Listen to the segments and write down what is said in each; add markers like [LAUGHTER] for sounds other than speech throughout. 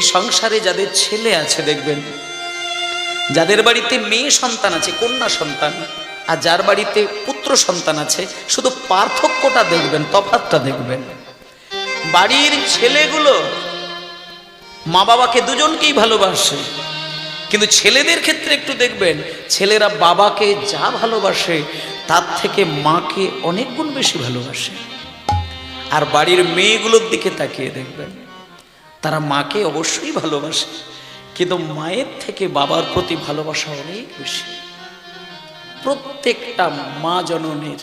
এই সংসারে যাদের ছেলে আছে, দেখবেন, যাদের বাড়িতে মেয়ে সন্তান আছে, কন্যা সন্তান, আর যার বাড়িতে পুত্র সন্তান আছে, শুধু পার্থক্যটা দেখবেন তফাতটা দেখবেন। বাড়ির ছেলেগুলো মা বাবাকে দুজনকেই ভালোবাসে, কিন্তু ছেলেদের ক্ষেত্রে একটু দেখবেন, ছেলেরা বাবাকে যা ভালোবাসে, তার থেকে মাকে অনেক গুণ বেশি ভালোবাসে। আর বাড়ির মেয়েগুলোর দিকে তাকিয়ে দেখবেন। তারা মাকে অবশ্যই ভালোবাসে, কিন্তু মায়ের থেকে বাবার প্রতি ভালোবাসা অনেক বেশি। প্রত্যেকটা মা জননের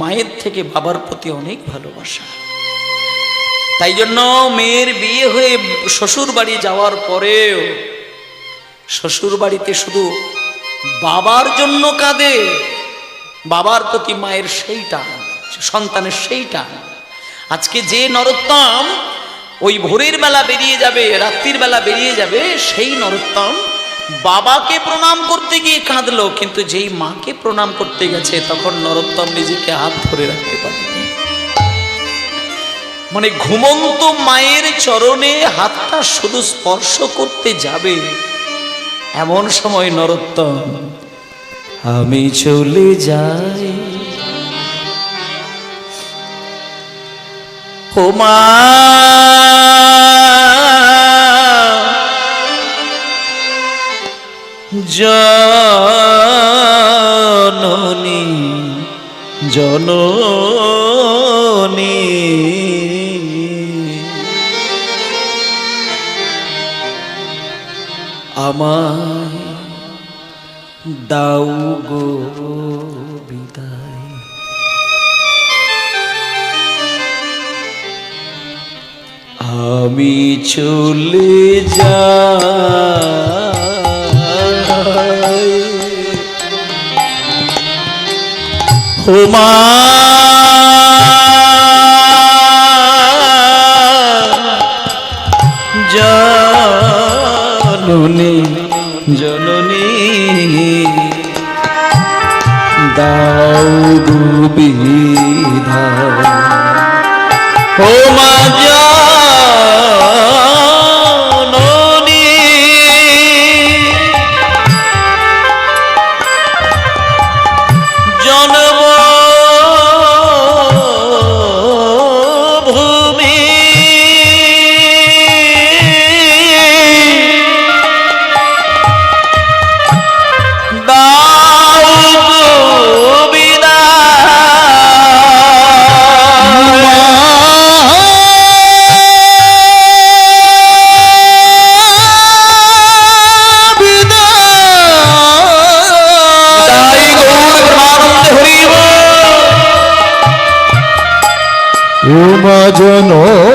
মায়ের থেকে বাবার প্রতি অনেক ভালোবাসা। তাই জন্য মেয়ের বিয়ে হয়ে শ্বশুর বাড়ি যাওয়ার পরেও শ্বশুর বাড়িতে শুধু বাবার জন্য কাঁদে, বাবার প্রতি মায়ের সেই টান, সন্তানের সেই টান। আজকে যে নরোত্তম ওই ভোরের বেলা বেরিয়ে যাবে, রাত্রির বেলা বেরিয়ে যাবে, সেই নরোত্তম বাবাকে প্রণাম করতে গিয়ে কাঁদলো, কিন্তু যেই মাকে প্রণাম করতে গেছে, তখন নরোত্তম নিজেকে হাত ধরে রাখতে পারেনি। মানে ঘুমন্ত মায়ের চরণে হাতটা শুধু স্পর্শ করতে যাবে, এমন সময় নরোত্তম, আমি চলে যাই। ও মা! জননী জননী। আমায় দাও গো বিদায়। আমি চলে যাই। ও মা জননী জননী। দাও বিধা ও উমা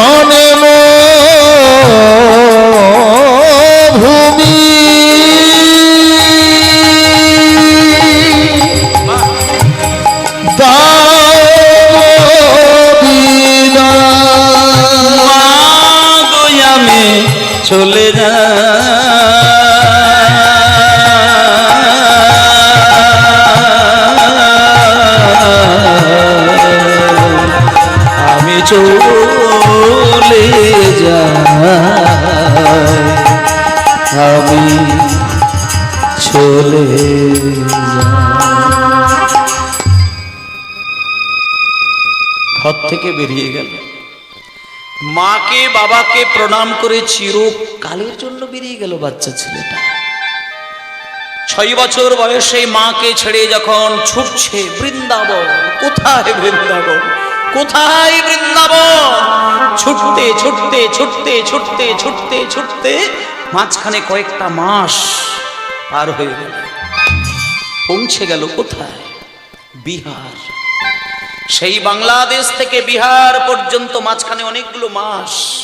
জন্ম ভূমি ঘর থেকে বেরিয়ে গেল। মাকে, বাবাকে প্রণাম করে চিরকালের জন্য বেরিয়ে গেল বাচ্চা ছেলেটা। ছয় বছর বয়সে মাকে ছেড়ে যখন ছুটছে, বৃন্দাবন, কোথায় বৃন্দাবন? কোথায় বৃন্দাবন? ছুটতে ছুটতে ছুটতে ছুটতে ছুটতে ছুটতে মাঝখানে কয়েকটা মাস পার হয়ে গেল। পৌঁছে গেল কোথায়? বিহার। সেই বাংলাদেশ থেকে বিহার পর্যন্ত মাঝখানে অনেকগুলো মাস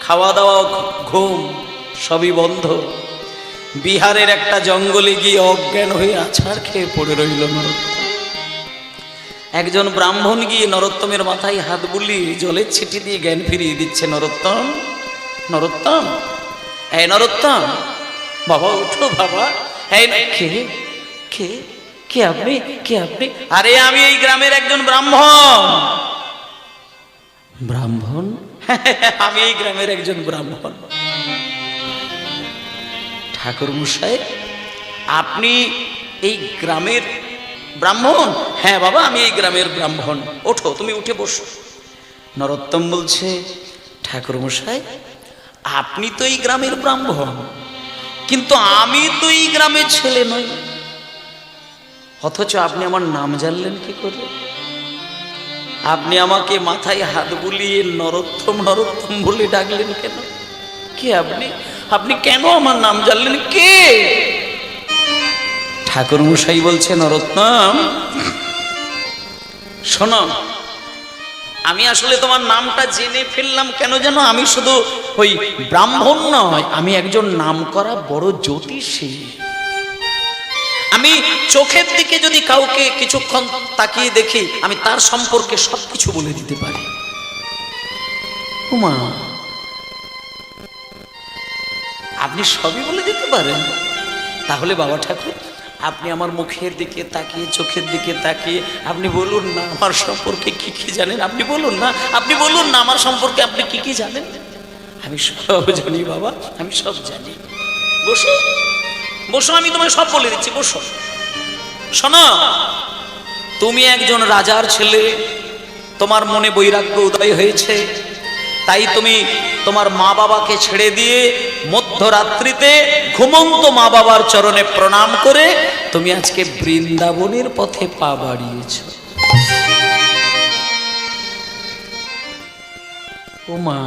খাওয়া দাওয়া, ঘুম, সবই বন্ধ। বিহারের একটা জঙ্গলে গিয়ে অজ্ঞান হয়ে আছাড় খেয়ে পড়ে রইল একজন ব্রাহ্মণ গিয়ে নরোত্তমের মাথায় হাত বুলিয়ে জলের ছিটি দিয়ে জ্ঞান ফিরিয়ে দিচ্ছে নরোত্তম নরোত্তম, এই নরোত্তম, বাবা, উঠো বাবা না- কে কে? কে আপনি? কে আপনি? আরে আমি এই গ্রামের একজন ব্রাহ্মণ। ব্রাহ্মণ? [LAUGHS] আমি এই গ্রামের একজন ব্রাহ্মণ। ঠাকুর মশাই আপনি এই গ্রামের ব্রাহ্মণ? হ্যাঁ বাবা আমি এই গ্রামের ব্রাহ্মণ। ওঠো তুমি উঠে বসো। নরোত্তম বলছে ঠাকুর মশাই আপনি তো এই গ্রামের ব্রাহ্মণ কিন্তু আমি তো এই গ্রামের ছেলে নই। অথচ আপনি আমার নাম জানলেন কি করে? আপনি আমাকে মাথায় হাত বুলিয়ে নরোত্তম নরোত্তম বলে ডাকলেন কেন? কে আপনি? আপনি কেন আমার নাম জানলেন? কে? ঠাকুর মশাই বলছে, নরোত্তম, শোনো, আমি আসলে তোমার নামটা জেনে ফেললাম কেন যেন? আমি শুধু ওই ব্রাহ্মণ নয়, আমি একজন নাম করা বড় জ্যোতিষী। আমি চোখের দিকে যদি কাউকে কিছুক্ষণ তাকিয়ে দেখি আমি তার সম্পর্কে সবকিছু বলে দিতে পারি। উমা। আপনি সবই বলে দিতে পারেন। তাহলে বাবা ঠাকুর আপনি আমার মুখের দিকে তাকিয়ে চোখের দিকে তাকিয়ে আপনি বলুন না আমার সম্পর্কে কি কি জানেন? আপনি বলুন না আপনি বলুন না আমার সম্পর্কে আপনি কি কি জানেন? আমি সব জানি বাবা আমি সব জানি। বসো বসো, আমি তোমায় সব বলে দিচ্ছি, বসো। শোনো, তুমি একজন রাজার ছেলে, তোমার মনে বৈরাগ্য উদয় হয়েছে, তাই তুমি তোমার মা বাবাকে ছেড়ে দিয়ে মধ্যরাত্রিতে ঘুমন্ত মা বাবার চরণে প্রণাম করে তুমি আজকে বৃন্দাবনের পথে পা বাড়িয়েছ। ও মা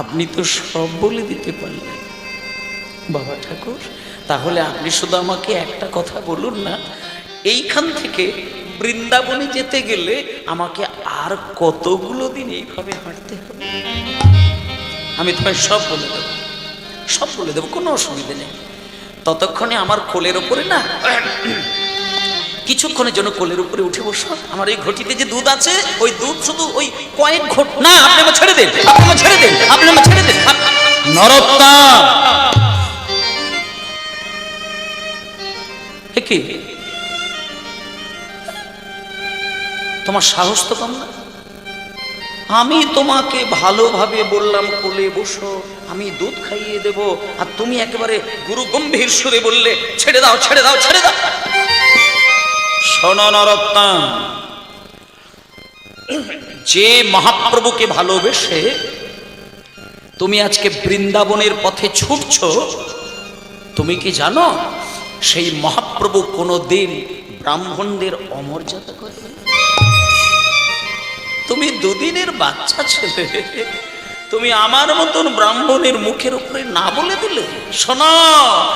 আপনি তো সব বলে দিতে পারলেন। বাবা ঠাকুর, তাহলে আপনি শুধু আমাকে একটা কথা বলুন না। এইখান থেকে বৃন্দাবনে যেতে গেলে আমাকে আর কতগুলো দিন এইভাবে হাঁটতে হবে? আমি তোমায় সব বলে দেবো, সব বলে দেবো, কোনো অসুবিধা নেই। ততক্ষণে আমার কোলের ওপরে না, কিছুক্ষণের জন্য কোলের উপরে উঠে বসো। আমার এই ঘটিতে যে দুধ আছে, ওই দুধ শুধু ওই কয়েক ঘট না, আপনি আমার ছেড়ে দেন, আপনি আমার ছেড়ে দেন, আপনি আমার ছেড়ে দেন। নরত্তাম! কি? তোমার সাহস তো কম না? আমি তোমাকে ভালোভাবে বললাম, কোলে বসো, আমি দুধ খাইয়ে দেব। আর তুমি একেবারে গুরু গম্ভীর সুরে বললে, ছেড়ে দাও ছেড়ে দাও ছেড়ে দাও। শোনো যে মহাপ্রভুকে ভালোবেসে তুমি আজকে বৃন্দাবনের পথে ছুটছো, তুমি কি জানো সেই মহাপ্রভু কোনো দিন ব্রাহ্মণদের অমর্যাদা করে তুমি দুদিনের বাচ্চা ছেলে, তুমি আমার মতন ব্রাহ্মণের মুখের উপরে না বলে দিলে? শোনো,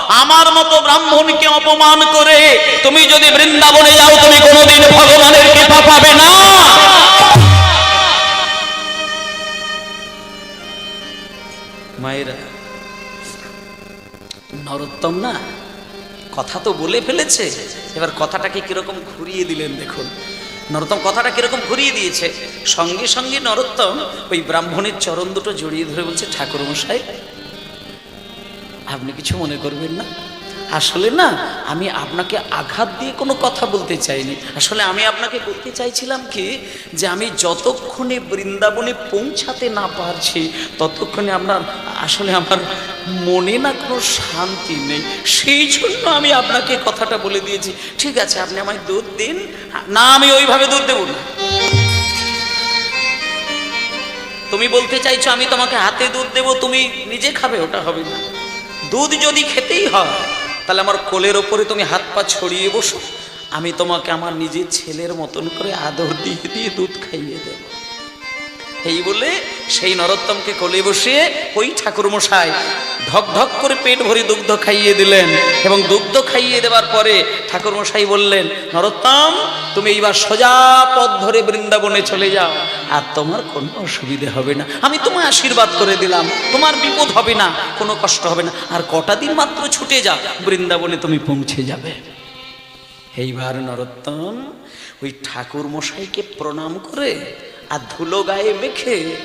আমার মতো ব্রাহ্মণকে অপমান করে তুমি যদি বৃন্দাবনে যাও কথা তো বলে ফেলেছে। এবার কথাটাকে কীরকম ঘুরিয়ে দিলেন দেখুন। নরোত্তম কথাটা কীরকম ঘুরিয়ে দিয়েছে? সঙ্গে সঙ্গে নরোত্তম ওই ব্রাহ্মণের চরণ দুটো জড়িয়ে ধরে বলছে ঠাকুর মশাই আপনি কিছু মনে করবেন না? আসলে না, আমি আপনাকে আঘাত দিয়ে কোনো কথা বলতে চাইনি। আসলে আমি আপনাকে বলতে চাইছিলাম কি, যে আমি যতক্ষণে বৃন্দাবনে পৌঁছাতে না পারছি, ততক্ষণে আপনার, আসলে আমার মনে না কোনো শান্তি নেই। সেই জন্য আমি আপনাকে কথাটা বলে দিয়েছি। ঠিক আছে, আপনি আমায় দুধ দিন। না, আমি ওইভাবে দুধ দেবো না। তুমি বলতে চাইছো আমি তোমাকে হাতে দুধ দেব, তুমি নিজে খাবে, ওটা হবে না। দুধ যদি খেতেই হয় তাহলে আমার কোলের ওপরে তুমি হাত পা ছড়িয়ে বসো। আমি তোমাকে আমার নিজের ছেলের মতন করে আদর দিয়ে দিয়ে দুধ খাইয়ে দেব। এই বলে সেই নরোত্তমকে কোলে বসিয়ে, ওই ঠাকুরমশাই ঢক ঢক করে পেট ভরে দুগ্ধ খাইয়ে দিলেন এবং দুগ্ধ খাইয়ে দেওয়ার পরে ঠাকুরমশাই বললেন, নরোত্তম, তুমি এইবার সোজা পথ ধরে বৃন্দাবনে চলে যাও। আর তোমার কোনো অসুবিধে হবে না। আমি তোমায় আশীর্বাদ করে দিলাম। তোমার বিপদ হবে না, কোনো কষ্ট হবে না। আর কটা দিন মাত্র ছুটে যাও বৃন্দাবনে তুমি পৌঁছে যাবে। এইবার নরোত্তম ওই ঠাকুর মশাইকে প্রণাম করে আর ধুলো গায়ে মেখে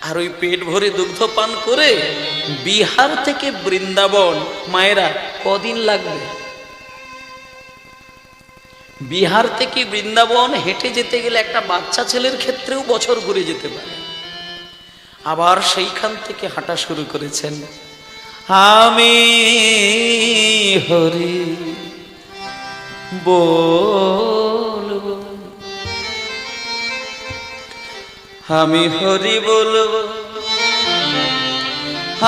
আর ওই পেট ভরে দুগ্ধ পান করে বিহার থেকে বৃন্দাবন, মায়েরা কদিন লাগবে? বিহার থেকে বৃন্দাবন হেঁটে যেতে গেলে একটা বাচ্চা ছেলের ক্ষেত্রেও বছর ঘুরে যেতে পারে। আবার সেইখান থেকে হাঁটা শুরু করেছেন। আমি হরি বলব আমি হরি বলব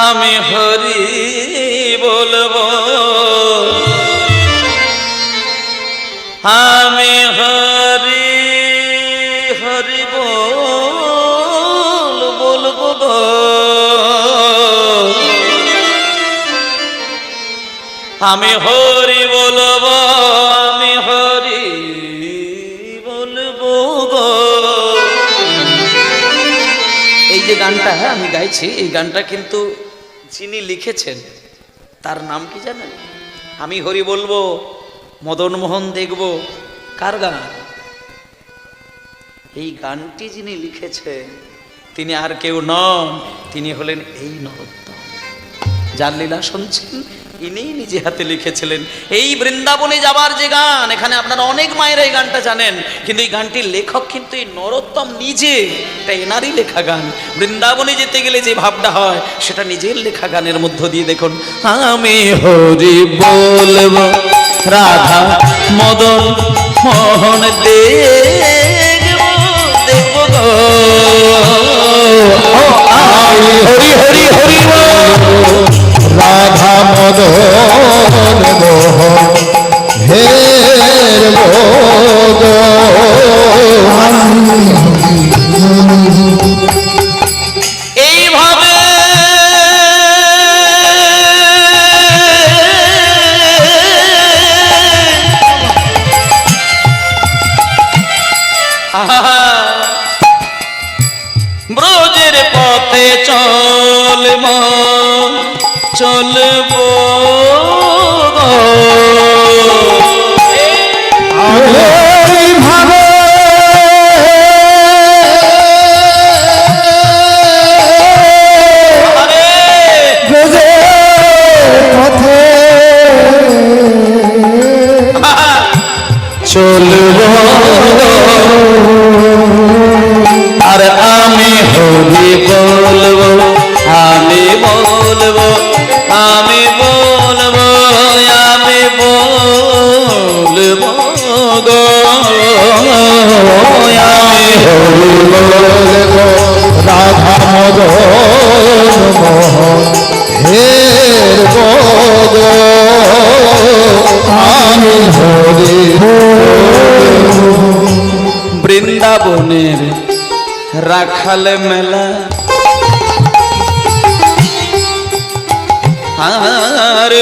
আমি হরি বলব। আমি হরি হরি বল বলব আমি হরি এই হ্যাঁ আমি গাইছি। এই গানটা কিন্তু যিনি লিখেছেন, তার নাম কি জানেন? আমি হরি বলব, মদন মোহন দেখব, কার গান? এই গানটি যিনি লিখেছেন, তিনি আর কেউ নন, তিনি হলেন এই নরোত্তম। যার লীলা শুনছেন ইনিই নিজে হাতে লিখেছিলেন। এই বৃন্দাবনে যাবার যে গান, এখানে আপনারা অনেক মায়েরা এই গানটা জানেন, কিন্তু এই গানটির লেখক কিন্তু এই নরোত্তম নিজে এটা এনারই লেখা গান। বৃন্দাবনে যেতে গেলে যে ভাবটা হয়, সেটা নিজের লেখা গানের মধ্য দিয়ে দেখুন। আমি হরি বলব, রাধা মদন মোহন দেখব দেখব হরি হরি হরি। রাধা মদন মোহন হের ভোগ চলব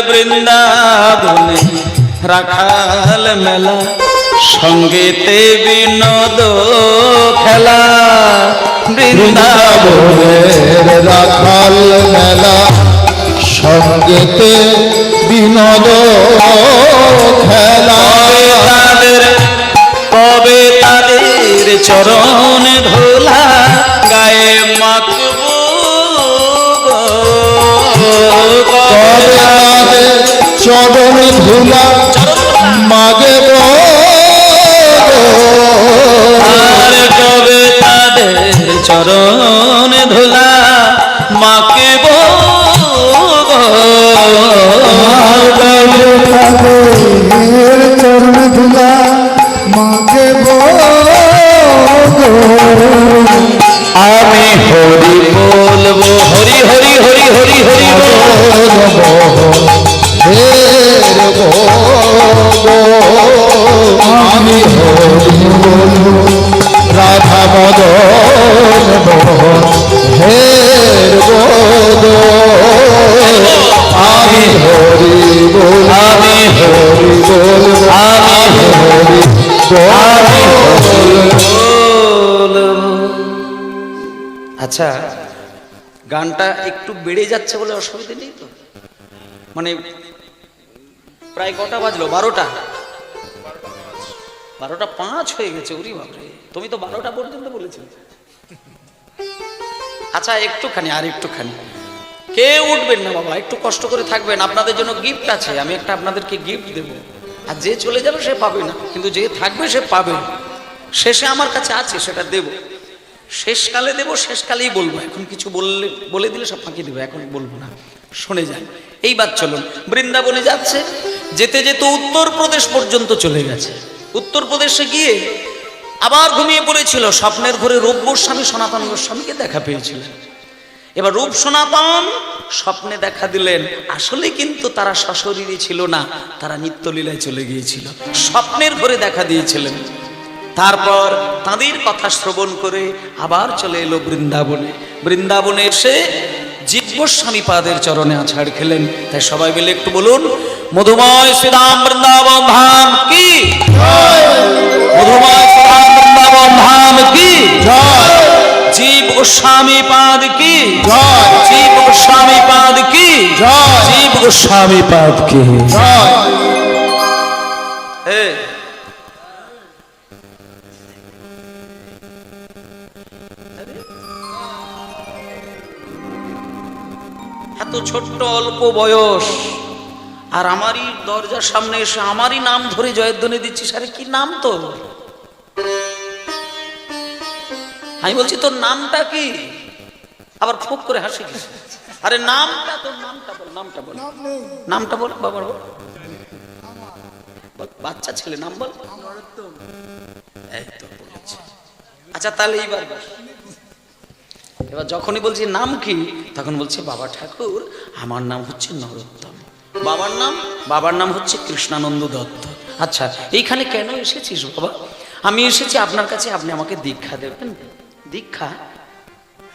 বৃন্দাবনে রাখাল মেলা, সঙ্গীতে বিনোদ খেলা। বৃন্দাবনের রাখাল মেলা, সঙ্গেতে বিনোদ খেলা। তাদের কবে তাদের চরণ ধোলা। চরণ ধুলা মাগে। আর কবে তাদের চরণ ধোলা মাকে চরণ ধুলা গো। আমি হরি বলব হরি হরি হরি হরি হরি বল। আমি রাধা মদন হের আমি হরি বল, আমি হরি আমি হরি আচ্ছা গানটা একটু বেড়ে যাচ্ছে বলে অসুবিধা নেই তো? মানে প্রায় কটা বাজলো? বারোটা। বারোটা পাঁচ হয়ে গেছে ওরি বাপরে। তুমি তো বারোটা পর্যন্ত বলেছিলে আচ্ছা একটুখানি, আর একটুখানি। কে উঠবেন না বাবা? একটু কষ্ট করে থাকবেন। আপনাদের জন্য গিফট আছে। আমি একটা আপনাদেরকে গিফট দেব। আর যে চলে যাবে, সে পাবে না। কিন্তু যে থাকবে, সে পাবে শেষে আমার কাছে আছে, সেটা দেব। শেষকালে দেব, শেষকালেই বলব। এখন কিছু বললে, বলে দিলে সব ফাঁকি দেবো। এখন বলব না। শুনে যান। এইবার চলুন, বৃন্দাবনে যাচ্ছে, যেতে যেতে উত্তরপ্রদেশ পর্যন্ত চলে গেছে। উত্তরপ্রদেশে গিয়ে আবার ঘুমিয়ে পড়েছিল, স্বপ্নের ঘরে রূপ গোস্বামী, সনাতন গোস্বামীকে দেখা পেয়েছিলেন এবার রূপ সনাতন স্বপ্নে দেখা দিলেন, আসলে কিন্তু তারা সশরীরই ছিল না, তারা নিত্যলীলায় চলে গিয়েছিল। স্বপ্নের ঘরে দেখা দিয়েছিলেন। তারপর তাদের কথা শ্রবণ করে আবার চলে এলো বৃন্দাবনে। বৃন্দাবনে এসে জীবস্বামী পাদের চরণে আছাড় খেলেন। তাই সবাই মিলে একটু বলুন মধুময় শ্রীরাম বৃন্দাবন ধাম কি? মধুময় শ্রীরাম বৃন্দাবন ধাম কি? জীব গোস্বামী পাদ কি? জীব গোস্বামী পাদ কি? জীব গোস্বামী পাদ কি? জয়। এত ছোট্ট অল্প বয়স। আর আমারই দরজার সামনে এসে আমারই নাম ধরে জয়ধ্বনি দিচ্ছিস। আরে কি নাম তো আমি বলছি তোর নামটা কি? আবার ফোক করে হাসি কি আরে নামটা তোর নামটা বল নামটা বল। নামটা বল বাবার বল বাচ্চা ছেলে নাম বল। এই তো বলেছে। আচ্ছা তাহলে এইবার। এবার যখনই বলছি, নাম কি? তখন বলছে, বাবা ঠাকুর, আমার নাম হচ্ছে নরোত্তম। বাবার নাম? বাবার নাম হচ্ছে কৃষ্ণানন্দ দত্ত। আচ্ছা এইখানে কেন এসেছিস বাবা? আমি এসেছি আপনার কাছে, আপনি আমাকে দীক্ষা দেবেন। দীক্ষা?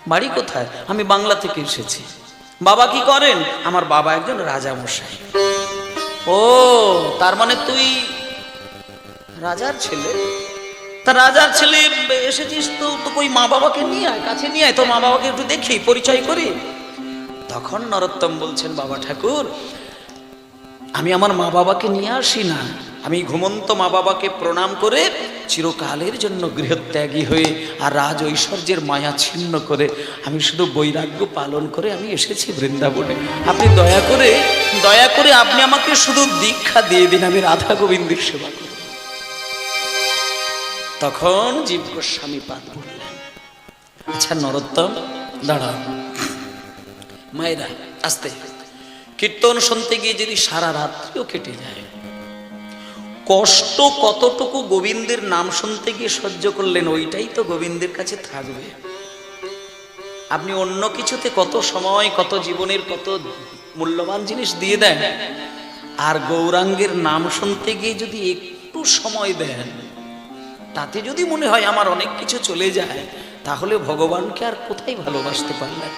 বাড়ি কোথায়? আমি বাংলা থেকে এসেছি। বাবা কি করেন? আমার বাবা একজন রাজা মশাই ও, তার মানে তুই রাজার ছেলে? তা রাজার ছেলে এসেছিস তো তো কই মা বাবাকে নিয়ে আয়, কাছে নিয়ে আয়, তোর মা বাবাকে একটু দেখি, পরিচয় করি। তখন নরোত্তম বলছেন, বাবা ঠাকুর, আমি আমার মা বাবাকে নিয়ে আসি না। আমি ঘুমন্ত মা বাবাকে প্রণাম করে চিরকালের জন্য গৃহত্যাগী হয়ে আর রাজ ঐশ্বর্যের মায়া ছিন্ন করে আমি শুধু বৈরাগ্য পালন করে আমি এসেছি বৃন্দাবনে। আপনি দয়া করে দয়া করে আপনি আমাকে শুধু দীক্ষা দিয়ে দিন, আমি রাধা গোবিন্দের সেবা করব তখন জীব গোস্বামী পাদ বললেন আচ্ছা নরোত্তম, দাঁড়াও। মায়েরা, আসতে। কীর্তন শুনতে গিয়ে যদি সারা রাত্রিও কেটে যায়, কষ্ট কতটুকু গোবিন্দের নাম শুনতে গিয়ে সহ্য করলেন, ওইটাই তো গোবিন্দের কাছে থাকবে। আপনি অন্য কিছুতে কত সময়, কত জীবনের কত মূল্যবান জিনিস দিয়ে দেন, আর গৌরাঙ্গের নাম শুনতে গিয়ে যদি একটু সময় দেন তাতে যদি মনে হয় আমার অনেক কিছু চলে যায়, তাহলে ভগবানকে আর কোথায় ভালোবাসতে পারলেন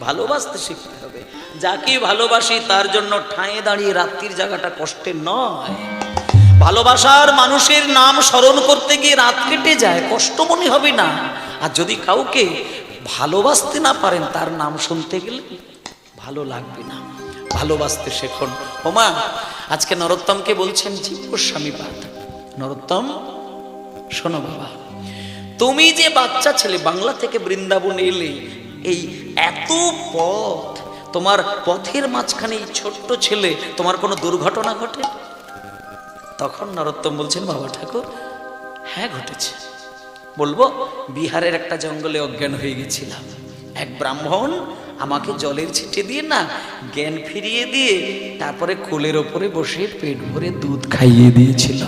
ভালোবাসতে শিখতে হবে। যাকে ভালোবাসি তার জন্য ঠাঁয়ে দাঁড়িয়ে রাত্রির জায়গাটা কষ্টের নয়। ভালোবাসার মানুষের নাম স্মরণ করতে গিয়ে রাত কেটে যায়, কষ্ট মনে হবে না। আর যদি কাউকে ভালোবাসতে না পারেন, তার নাম শুনতে গেলে ভালো লাগবে না। ভালোবাসতে শেখুন। ওমা, আজকে নরোত্তমকে বলছেন জীব গোস্বামী পাঠ নরোত্তম শোনো বাবা, তুমি যে বাচ্চা ছেলে বাংলা থেকে বৃন্দাবন এলে, এই এত পথ, তোমার পথের মাঝখানে এই ছোট্ট ছেলে, তোমার কোনো দুর্ঘটনা ঘটে? তখন নরোত্তম বলছেন, বাবা ঠাকুর হ্যাঁ ঘটেছে। বলব, বিহারের একটা জঙ্গলে অজ্ঞান হয়ে গেছিলাম। এক ব্রাহ্মণ আমাকে জলের ছিটে দিয়ে না, জ্ঞান ফিরিয়ে দিয়ে, তারপরে কোলের ওপরে বসে পেট ভরে দুধ খাইয়ে দিয়েছিল।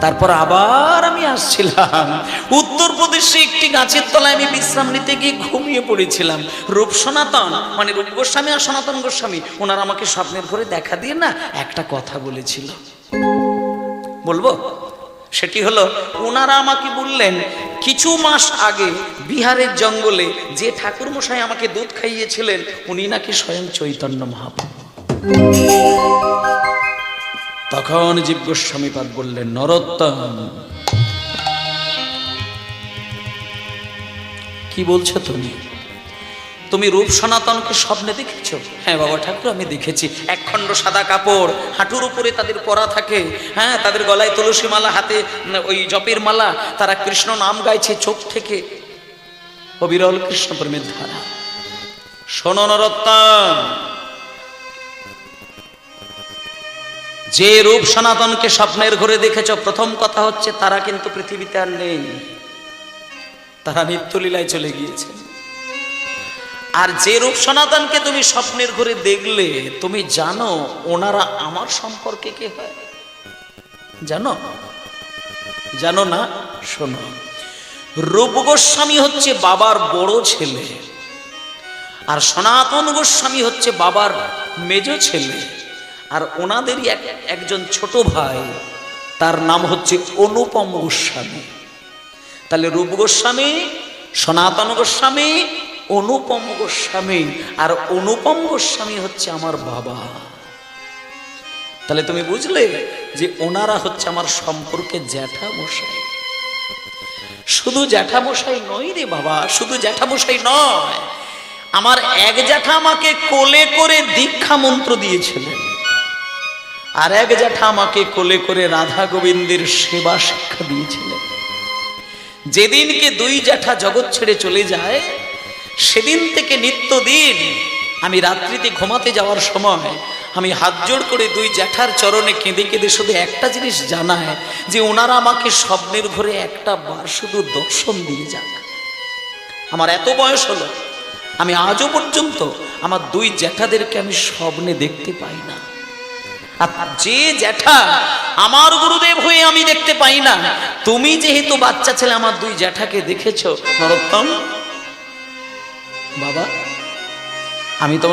তারপর আবার আমি আসছিলাম। উত্তর প্রদেশে একটি গাছের তলায় আমি বিশ্রাম নিতে গিয়ে ঘুমিয়ে পড়েছিলাম। রূপ সনাতন মানে রূপ গোস্বামী আর সনাতন গোস্বামী, ওনারা আমাকে স্বপ্নের ঘরে দেখা দিয়ে না একটা কথা বলেছিল। বলব? সেটি হলো, ওনারা আমাকে বললেন, কিছু মাস আগে বিহারের জঙ্গলে যে ঠাকুর মশাই আমাকে দুধ খাইয়েছিলেন, উনি নাকি স্বয়ং চৈতন্য মহাপ্রভু। তখন জীব গোস্বামীপাদ বললেন নরোত্তম, কি বলছো তুমি? তুমি রূপ সনাতনকে স্বপ্নে দেখেছ? হ্যাঁ বাবা, ঠাকুর, আমি দেখেছি। একখণ্ড সাদা কাপড়, হাঁটুর উপরে তাদের পরা থাকে। হ্যাঁ তাদের গলায় তুলসী মালা, হাতে ওই জপের মালা। তারা কৃষ্ণ নাম গাইছে চোখ থেকে। অবিরল কৃষ্ণ প্রেমের ধারা। শোনো নরোত্তম যে রূপ সনাতনকে স্বপ্নের ঘরে দেখেছ, প্রথম কথা হচ্ছে তারা কিন্তু পৃথিবীতে আর নেই। তারা নিত্যলীলায় চলে গিয়েছে। আর যে রূপ সনাতনকে তুমি স্বপ্নের ঘরে দেখলে, তুমি জানো ওনারা আমার সম্পর্কে কে হয়? জানো? জানো না? শোনো। রূপ গোস্বামী হচ্ছে বাবার বড় ছেলে, আর সনাতন গোস্বামী হচ্ছে বাবার মেজ ছেলে। আর ওনাদেরই এক, একজন ছোট ভাই, তার নাম হচ্ছে অনুপম গোস্বামী। তাহলে রূপ গোস্বামী, সনাতন গোস্বামী, অনুপম গোস্বামী, আর অনুপম গোস্বামী হচ্ছে আমার বাবা। তাহলে তুমি বুঝলে যে ওনারা হচ্ছে আমার সম্পর্কে জ্যাঠামশাই। শুধু জ্যাঠামশাই নয় রে বাবা, শুধু জ্যাঠামশাই নয়, আমার এক জ্যাঠা আমাকে কোলে করে দীক্ষা মন্ত্র দিয়েছিলেন। আর এক জ্যাঠা আমাকে কোলে করে রাধা গোবিন্দের সেবা শিক্ষা দিয়েছিলেন। যেদিনকে দুই জ্যাঠা জগৎ ছেড়ে চলে যায়, সেদিন থেকে নিত্যদিন আমি রাত্রিতে ঘুমাতে যাওয়ার সময় আমি হাত জোড় করে দুই জ্যাঠার চরণে কেঁদে কেঁদে শুধু একটা জিনিস জানায় যে ওনারা আমাকে স্বপ্নের ঘরে একটা বার শুধু দর্শন দিয়ে যাক। আমার এত বয়স হলো, আমি আজও পর্যন্ত আমার দুই জ্যাঠাদেরকে আমি স্বপ্নে দেখতে পাই না। যে জ্যাঠা, আমার গুরুদেব হয়ে আমি দেখতে পাই না। তুমি যেহেতু বাচ্চা ছেলে, আমার দুই জ্যাঠাকে দেখেছ। নরোত্তম, বাবা, আমি তোমাকে